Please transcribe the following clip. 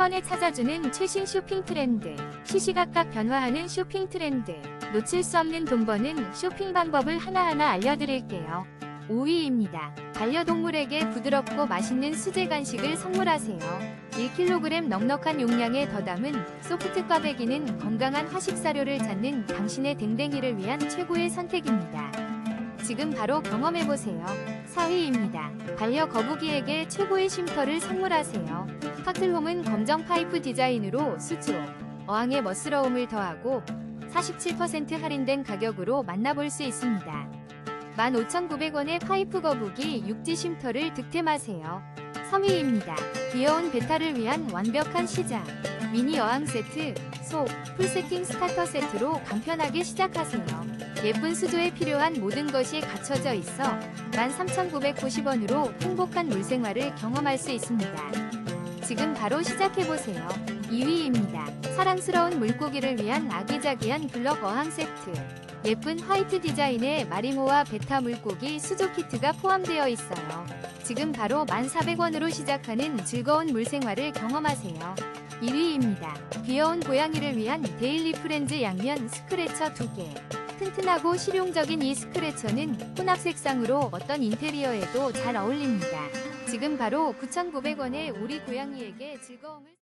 번에 찾아주는 최신 쇼핑 트렌드, 시시각각 변화하는 쇼핑 트렌드, 놓칠 수 없는 돈 버는 쇼핑 방법을 하나하나 알려드릴게요. 5위입니다. 반려동물에게 부드럽고 맛있는 수제 간식을 선물하세요. 1kg 넉넉한 용량에 더 담은 소프트 꽈배기는 건강한 화식 사료를 찾는 당신의 댕댕이를 위한 최고의 선택입니다. 지금 바로 경험해보세요. 4위입니다. 반려 거북이에게 최고의 쉼터를 선물하세요. 파틀홈은 검정 파이프 디자인으로 수조, 어항의 멋스러움을 더하고 47% 할인된 가격으로 만나볼 수 있습니다. 15,900원의 파이프 거북이 육지 쉼터를 득템하세요. 3위입니다. 귀여운 베타를 위한 완벽한 시작. 미니 어항 세트, 소, 풀세팅 스타터 세트로 간편하게 시작하세요. 예쁜 수조에 필요한 모든 것이 갖춰져 있어 13,990원으로 행복한 물생활을 경험할 수 있습니다. 지금 바로 시작해보세요. 2위입니다. 사랑스러운 물고기를 위한 아기자기한 블럭 어항 세트. 예쁜 화이트 디자인의 마리모와 베타 물고기 수조 키트가 포함되어 있어요. 지금 바로 1,400원으로 시작하는 즐거운 물생활을 경험하세요. 1위입니다. 귀여운 고양이를 위한 데일리 프렌즈 양면 스크래처 2개. 튼튼하고 실용적인 이 스크래처는 혼합 색상으로 어떤 인테리어에도 잘 어울립니다. 지금 바로 9,900원에 우리 고양이에게 즐거움을